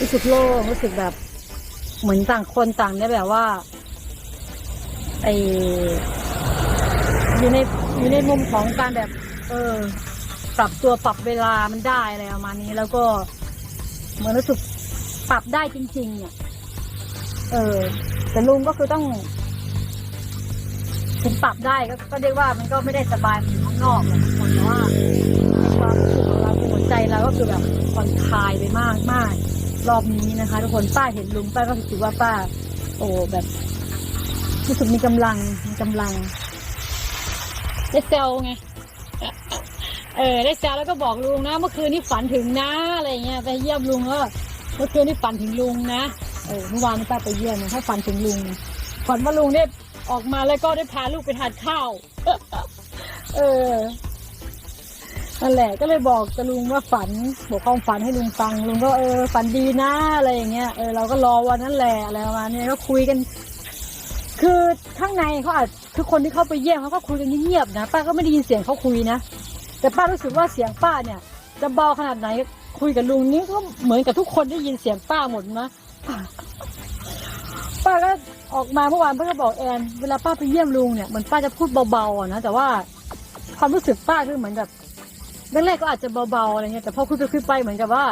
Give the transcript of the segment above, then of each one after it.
รู้สึกโล่งรู้สึกแบบ เหมือนต่างคนต่างได้แบบว่าไออยู่ในอยู่ในมุมของการแบบ เออ ปรับตัวปรับเวลามันได้อะไรประมาณนี้ แล้วก็เหมือนรู้สึกปรับได้จริงๆเนี่ยเออ แต่ลุงก็คือต้องถึงปรับได้ก็ก็เรียกว่ามันก็ไม่ได้สบายเหมือนข้างนอกหรอกคนแต่ว่าในความรู้สึกของเราในหัวใจเราก็คือแบบผ่อนคลายไปมากมาก รอบนี้นะคะ ทุกคนป้าเห็นลุงป้าก็รู้สึกว่าป้า โอ้แบบรู้สึกมีกำลังมีกำลังได้เซลไงเออได้แซวแล้วก็บอกลุงนะ เมื่อคืนนี้ฝันถึงนะอะไรเงี้ยไปเยี่ยมลุงก็เมื่อคืนนี้ฝันถึงลุงนะเออเมื่อวานนี้ป้าไปเยี่ยมให้ฝันถึงลุงฝันว่าลุงได้ออกมาแล้วก็ได้พาลูกไปทานข้าว เออ นั่นแหละก็เลยบอกกับลุงว่าฝันบอกความฝันให้ลุงฟังลุงก็เออฝันดีนะอะไรอย่างเงี้ยเออเราก็รอวันนั้นแหละอะไรประมาณนี้ก็คุยกัน คือข้างในเขาอาจคือคนที่เข้าไปเยี่ยมเขาก็คุยกันเงียบๆนะป้าก็ไม่ได้ยินเสียงเขาคุยนะแต่ป้ารู้สึกว่าเสียงป้าเนี่ย จะเบาขนาดไหนคุยกับลุงนี้ก็เหมือนกับทุกคนได้ยินเสียงป้าหมดนะป้าก็ออกมาเมื่อวานป้าก็บอกแอนเวลาป้าไปเยี่ยมลุงเนี่ยเหมือนป้าจะพูดเบาๆอะนะแต่ว่าความรู้สึกป้าคือเหมือนแบบ แรกๆก็อาจจะเบาๆอะไรเงี้ยแต่พอคุยไปคุยไปเหมือนกับว่า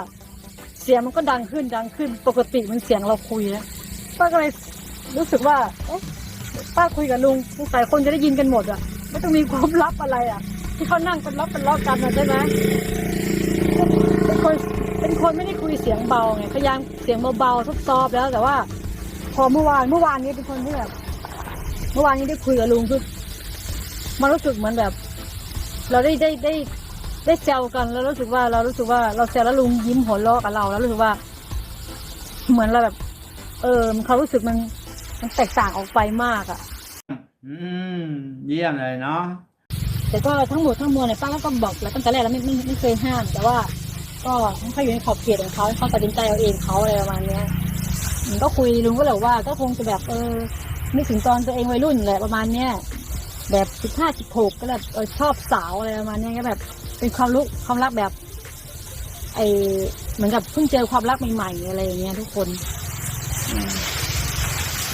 เสียงมันก็ดังขึ้นดังขึ้น ปกติมันเสียงเราคุยนะป้าก็เลยรู้สึกว่าเอ๊ะป้าคุยกับลุงสงสัยคนจะได้ยินกันหมดอะไม่ต้องมีความลับอะไรอะ ที่เขานั่งกันรับกันล้อกันนะใช่ไหมเป็นคนเป็นคนไม่ได้คุยเสียงเบาไงพยายามเสียงเบาๆซอฟๆแล้วแต่ว่า พอเมื่อวานเมื่อวานนี้เป็นคนที่แบบเมื่อวานนี้ได้คุยกับลุงคือมันรู้สึกเหมือนแบบ เราได้ได้ได้ ได้แซวกันแล้วรู้สึกว่าเรารู้สึกว่าเราแซวแล้วลุงยิ้มหัวเราะกับเรา แล้วรู้สึกว่า เหมือนเราแบบ เออเขารู้สึกมันมันแตกต่างออกไปมากอะอืม เยี่ยมเลยเนาะแต่ก็ทั้งหมดทั้งมวลเนี่ยป้าก็บอกแล้วตั้งแต่แรกแล้วไม่ไม่ไม่เคยห้าม แต่ว่า ก็ให้เขาอยู่ในขอบเขตของเขาให้เขาตัดสินใจเอาเองเขาอะไรประมาณเนี้ยมันก็คุยลุงก็เลยบอกว่า ก็คงจะแบบเออนึกถึงตอนตัวเองวัยรุ่นแหละประมาณเนี้ยแบบสิบห้าสิบหกก็แบบเออชอบสาวอะไรประมาณเนี้ยก็แบบ เป็นความรู้ความรักแบบ ไอเหมือนกับเพิ่งเจอความรักใหม่ๆอะไรอย่างเงี้ยทุกคนอืม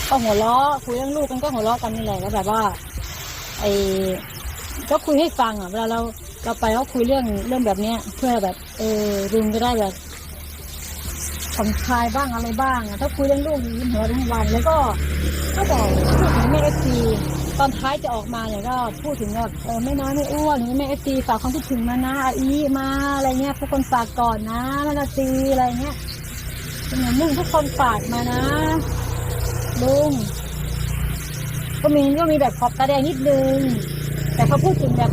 ก็หัวเราะคุยเรื่องลูกกันก็หัวเราะกันนี่แหละแล้วแบบว่า ไอก็คุยให้ฟังอะเวลาเราเราไปก็คุยเรื่องเรื่องแบบเนี้ย เพื่อแบบ เออลุงจะได้แบบผ่อนคลายบ้างอะไรบ้างอะถ้าคุยเรื่องลูกยิ้มหัวทั้งวัน แล้วก็ก็บอกพูดถึงแม่เอฟซี ตอนท้ายจะออกมาเนี่ยก็พูดถึงแบบเออไม่น้อยไม่อ้วนหรือแม่เอฟซีฝากความคิดถึงมานะอาอีมาอะไรเงี้ยทุกคนฝากก่อนนะแม่นาซีอะไรเงี้ยเป็นอย่างมุ่งทุกคนฝากมานะลุงก็มีก็มีแบบขอบตาแดงนิดนึง แต่เขาพูดถึงแบบ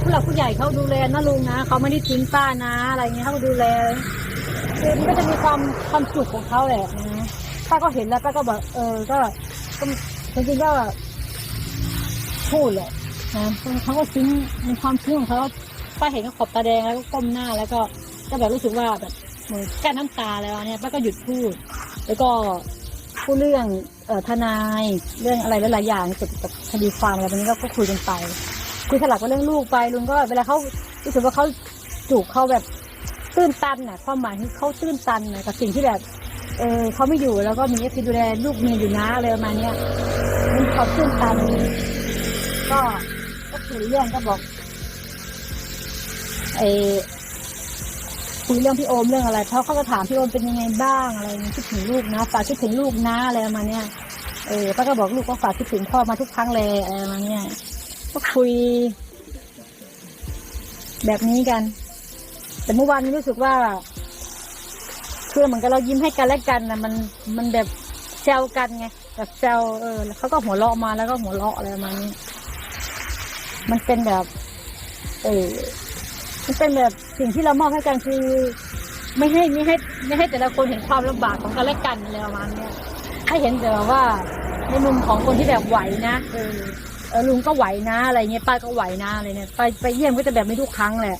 ผู้หลักผู้ใหญ่เขาดูแลนะลุงนะเขาไม่ได้ทิ้งป้านะ อะไรเงี้ยเขาดูแลคือมันก็จะมีความความสุขของเขาแหละนะป้าก็เห็นแล้วป้าก็แบอกเออก็ก็จริงๆก็ พูดแหละนะเขาก็ซึ้งมีความซึ้งของเขาป้าเห็นเขาขอบตาแดงแล้วก็ก้มหน้าแล้วก็ก็แบบรู้สึกว่าแบบเหมือนกั้นน้ำตาแล้วเนี่ยป้าก็หยุดพูด แล้วก็พูดเรื่องเอ่อทนายเรื่องอะไรหลายๆอย่างเกี่ยวกับคดีความอะไรแบบนี้ก็คุยกันไป คุยสลับกับเรื่องลูกไปลุงก็เวลาเขารู้สึกว่าเขาจูบเขาแบบตื้นตันน่ะความหมายคือเขาตื้นตันน่ะกับสิ่งที่แบบเออเขาไม่อยู่แล้วก็มีเอฟซีดูแลลูกเมียอยู่นะอะไรประมาณเนี้ยมันเขาตื้นตัน ก็ก็คุยเรื่องก็บอกไอคุยเรื่องพี่โอมเรื่องอะไรเพราะเขาก็ถามพี่โอมเป็นยังไงบ้างอะไรคิดถึงลูกนะฝากคิดถึงลูกนะอะไรมาเนี้ยเออป้าก็บอกลูกก็ฝากคิดถึงพ่อมาทุกครั้งเลยอะไรมาเนี้ยก็คุย แบบนี้กัน แต่เมื่อวานนี้รู้สึกว่าคือเหมือนกับเรายิ้มให้กันและกันนะมันมันแบบแซวกันไงแบบแซวเออเขาก็หัวเราะมาแล้วก็หัวเราะอะไรประมาณนี้ มันเป็นแบบเออมันเป็นแบบสิ่งที่เรามอบให้กันคือไม่ให้ไม่ให้ไม่ให้แต่ละคนเห็นความลำบากของกันและกันอะไรประมาณนี้ให้เห็นแต่ว่า ในมุมของคนที่แบบไหวนะเออเออลุงก็ไหวนะอะไรเงี้ยป้าก็ไหวนะอะไรเนี่ยไปไปเยี่ยมก็จะแบบไม่ทุกครั้งแหละ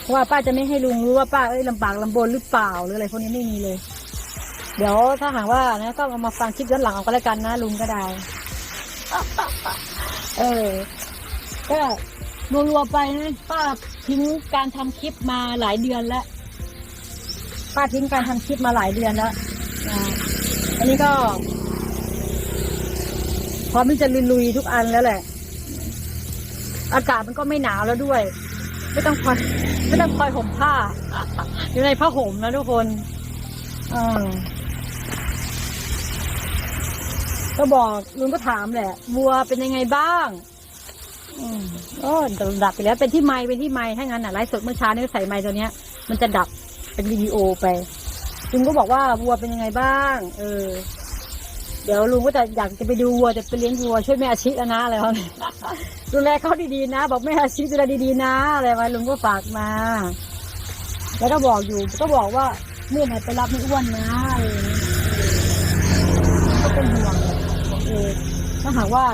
เพราะว่าป้าจะไม่ให้ลุงรู้ว่าป้าเอ้ยลำบากลำบนหรือเปล่าหรืออะไรพวกนี้ไม่มีเลย เดี๋ยวถ้าหากว่านะก็เอามาฟังคลิปย้อนหลังเอาก็แล้วกันนะลุงก็ได้ เออ ก็รัวๆไปนะป้าทิ้งการทำคลิปมาหลายเดือนแล้วไปป้าทิ้งการทำคลิปมาหลายเดือนแล้วอ่าอันนี้ก็พร้อมที่จะลุยๆทุกอันแล้วแหละ อากาศมันก็ไม่หนาวแล้วด้วย ไม่ต้องคอยไม่ต้องคอยห่มผ้า อยู่ในผ้าห่มนะทุกคนอ่าก็บอกลุงก็ถามแหละวัวเป็นยังไงบ้างอืม โอ้ดับไปแล้วเป็นที่ไม้เป็นที่ไม้ถ้างั้นอะไลฟ์สดเมื่อเช้านี่ใส่ไม้ตัวเนี้ย มันจะดับเป็นวิดีโอไปลุงก็บอกว่าวัวเป็นยังไงบ้าง เออ เดี๋ยวลุงก็จะอยากจะไปดูวัวจะไปเลี้ยงวัวช่วยแม่อาชิแล้วนะอะไรเขาดูแลเขาดีๆนะ บอกแม่อาชิดูแลดีๆนะอะไรมาลุงก็ฝากมา แล้วก็บอกอยู่ก็บอกว่าเมื่อไหร่ไปรับไม่อ้วนนะอะไรอย่างเงี้ยก็เป็นห่วงเออถ้าหากว่า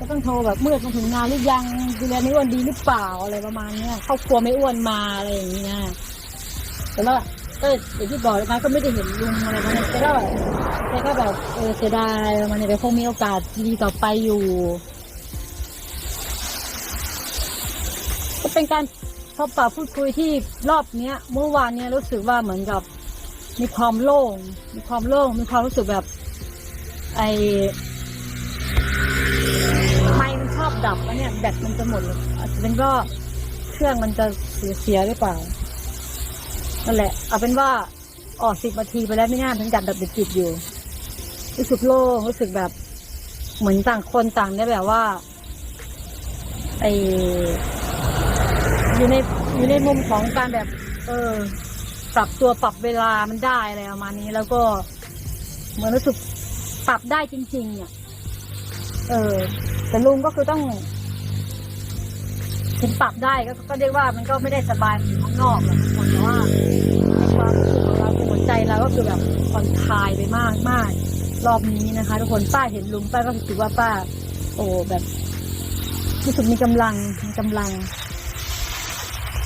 ก็ต้องโทรแบบเมื่อมาถึงงานหรือยังดูแลไม่อ้วนดีหรือเปล่าอะไรประมาณเนี้ยครอบครัวไม่อ้วนมาอะไรอย่างนี้นะแต่ว่าก็อย่างที่บอกมาก็ไม่ได้เห็นลุงอะไรมาเนี่ยแต่ก็แต่ก็แบบเออเสียดายประมาณนี้แต่คงมีโอกาสดีต่อไปอยู่ก็เป็นการพบปะพูดคุยที่รอบเนี้ย เมื่อวานเนี้ยรู้สึกว่าเหมือนกับมีความโล่ง มีความโล่ง มีความรู้สึกแบบ ไอ อบดับแล้วเนี่ยแบตมันจะหมดเลยอาจจะเป็นก็เครื่องมันจะเสียเสียหรือเปล่านั่นแหละ เอาเป็นว่าออกสิบนาทีไปแล้วไม่น่าถึงจับดับจิตอยู่รู้สึกโล่งรู้สึกแบบ เหมือนต่างคนต่างได้แบบว่าไออยู่ในอยู่ในมุมของการแบบ เออ ปรับตัวปรับเวลามันได้อะไรประมาณนี้ แล้วก็เหมือนรู้สึกปรับได้จริงๆเนี่ยเออ แต่ลุงก็คือต้องถึงปรับได้ก็ก็เรียกว่ามันก็ไม่ได้สบายเหมือนข้างนอกหรอกทุกคนแต่ว่าในความรู้สึกของเราหัวใจเราก็คือแบบผ่อนคลายไปมากมากรอบนี้นะคะ ทุกคนป้าเห็นลุงป้าก็รู้สึกว่าป้า โอ้แบบรู้สึกมีกำลังมีกำลัง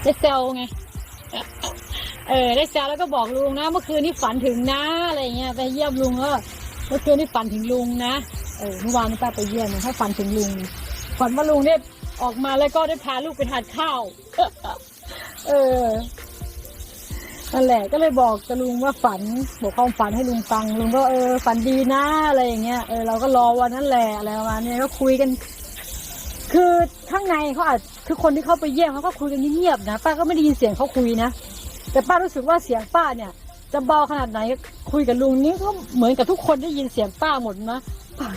ได้เซลไงเออได้เซลแล้วก็บอกลุงนะ เมื่อคืนนี้ฝันถึงนะอะไรเงี้ยไปเยี่ยมลุงก็เมื่อคืนนี้ฝันถึงลุงนะ เออเมื่อวานป้าไปเยี่ยมให้ฝันถึงลุงฝันว่าลุงเนี่ยออกมาแล้วก็ได้พาลูกไปทานข้าว เออนั่นแหละก็เลยบอกกับลุงว่าฝันบอกความฝันให้ลุงฟังลุงก็เออฝันดีนะอะไรอย่างเงี้ยเออเราก็รอวันนั้นแหละอะไรประมาณนี้ก็คุยกัน คือข้างในเขาอาจคือคนที่เข้าไปเยี่ยมเขาก็คุยกันเงียบๆนะป้าก็ไม่ได้ยินเสียงเขาคุยนะแต่ป้ารู้สึกว่าเสียงป้าเนี่ย จะเบาขนาดไหนคุยกับลุงนี้ก็เหมือนกับทุกคนได้ยินเสียงป้าหมดนะป้า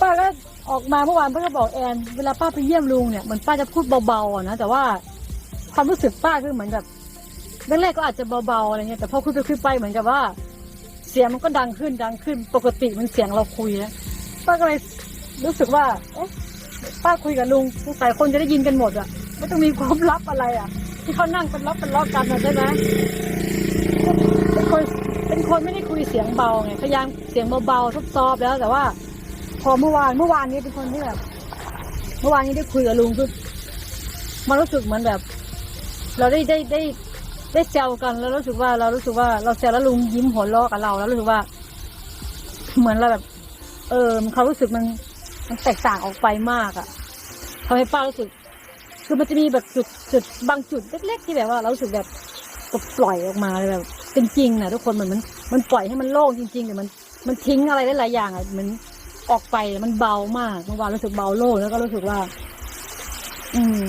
ป้าก็ออกมาเมื่อวานป้าก็บอกแอนเวลาป้าไปเยี่ยมลุงเนี่ยเหมือนป้าจะพูดเบาๆอะนะแต่ว่าความรู้สึกป้าคือเหมือนกับแรกๆก็อาจจะเบาๆอะไรเงี้ยแต่พอคุยไปคุยไปเหมือนกับว่า เสียงมันก็ดังขึ้นดังขึ้น ปกติมันเสียงเราคุยนะป้าก็เลยรู้สึกว่าเอ๊ะป้าคุยกับลุงสงสัยคนจะได้ยินกันหมดอะไม่ต้องมีความลับอะไรอะที่เขานั่งเป็นลับเป็นล้อกันนะใช่ไหม เป็นคนเป็นคนไม่ได้คุยเสียงเบาไงพยายามเสียงเบาๆซอบๆแล้วแต่ว่า พอเมื่อวานเมื่อวานนี้เป็นคนที่แบบเมื่อวานนี้ได้คุยกับลุงคือมันรู้สึกเหมือนแบบ เราได้ได้ได้ได้แซวกันแล้วรู้สึกว่าเรารู้สึกว่าเราแซวแล้วลุงยิ้มหัวเราะกับเรา แล้วรู้สึกว่า เหมือนเราแบบ เออมันเขารู้สึกมันมันแตกต่างออกไปมากอะทำให้ป้ารู้สึก คือมันจะมีแบบจุดจุดบางจุดเล็ก ๆ ที่แบบว่า เรารู้สึกแบบ ปล่อยออกมาเลยแบบเป็นจริงนะทุกคนเหมือนมันมันปล่อยให้มันโล่งจริงๆแต่มันมันทิ้งอะไรหลายอย่างอะเหมือนออกไปมันเบามากเมื่อวานรู้สึกเบาโล่งแล้วก็รู้สึกว่า อืม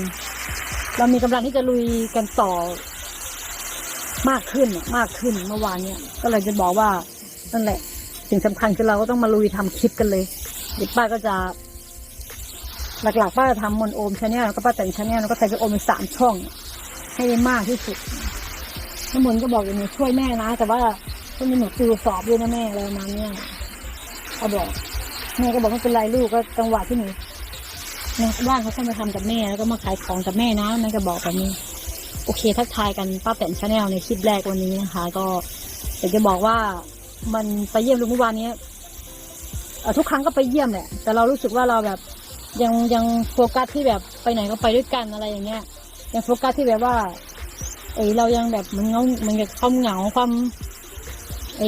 เรามีกำลังที่จะลุยกันต่อ มากขึ้นมากขึ้นเมื่อวานเนี่ย ก็เลยจะบอกว่านั่นแหละ สิ่งสำคัญคือเราก็ต้องมาลุยทำคลิปกันเลยเดี๋ยวป้าก็จะ หลักๆป้าจะทำมนโอมชาแนลแล้วก็ป้าแต่งชาแนลแล้วก็ใส่ไปโอมเป็นสามช่อง ให้ได้มากที่สุด น้ำมนต์ก็บอกอย่างนี้ช่วยแม่นะ แต่ว่าต้องมีหนูติวสอบด้วยนะแม่อะไรประมาณเนี้ยเขาบอกแม่ก็บอกไม่เป็นไรลูกก็จังหวะที่หนูนว่างเขาเข้ามาทำกับแม่แล้วก็มาขายของกับแม่นะแม่ก็บอกแบบนี้โอเคทักทายกันป้าแต่งชาแนลในคลิปแรกวันนี้นะคะ ก็อยากจะบอกว่ามันไปเยี่ยมลุงเมื่อวานนี้ทุกครั้งก็ไปเยี่ยมแหละแต่เรารู้สึกว่าเราแบบยังยังโฟกัสที่แบบไปไหนก็ไปด้วยกันอะไรอย่างเงี้ยยังโฟกัสที่แบบว่า อยเรายังแบบมันเงามันกับความเหงาความไอ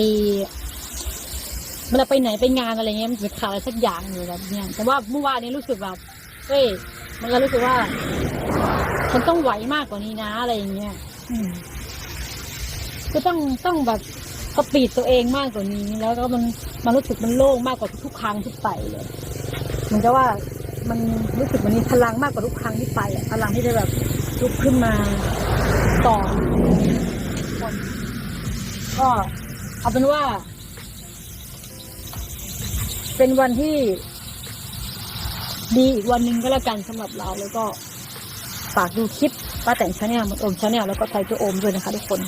เวลาไปไหนไปงานอะไรเงี้ยมันจะขาดอะไรสักอย่างอยู่แบบเนี้ยแต่ว่าเมื่อวานนี้รู้สึกแบบเฮ้ยมันก็รู้สึกว่าฉันต้องไหวมากกว่านี้นะอะไรอย่างเงี้ยก็ต้องต้องแบบสปีดตัวเองมากกว่านี้ แล้วก็มันมันรู้สึกมันโล่งมากกว่าทุกครั้งที่ไปเลยเหมือนกับว่ามันรู้สึกมันมีพลังมากกว่าทุกครั้งที่ไปพลังที่จะแบบลุกขึ้นมา ต่อคนก็เอาเป็นว่า เป็นวันที่ ดีอีกวันหนึ่งก็แล้วกันสำหรับเราแล้วก็ฝากดูคลิปป้าแต่งชาแนลมันโอมชาแนลแล้วก็ไทยตัวโอมด้วยนะคะทุกคน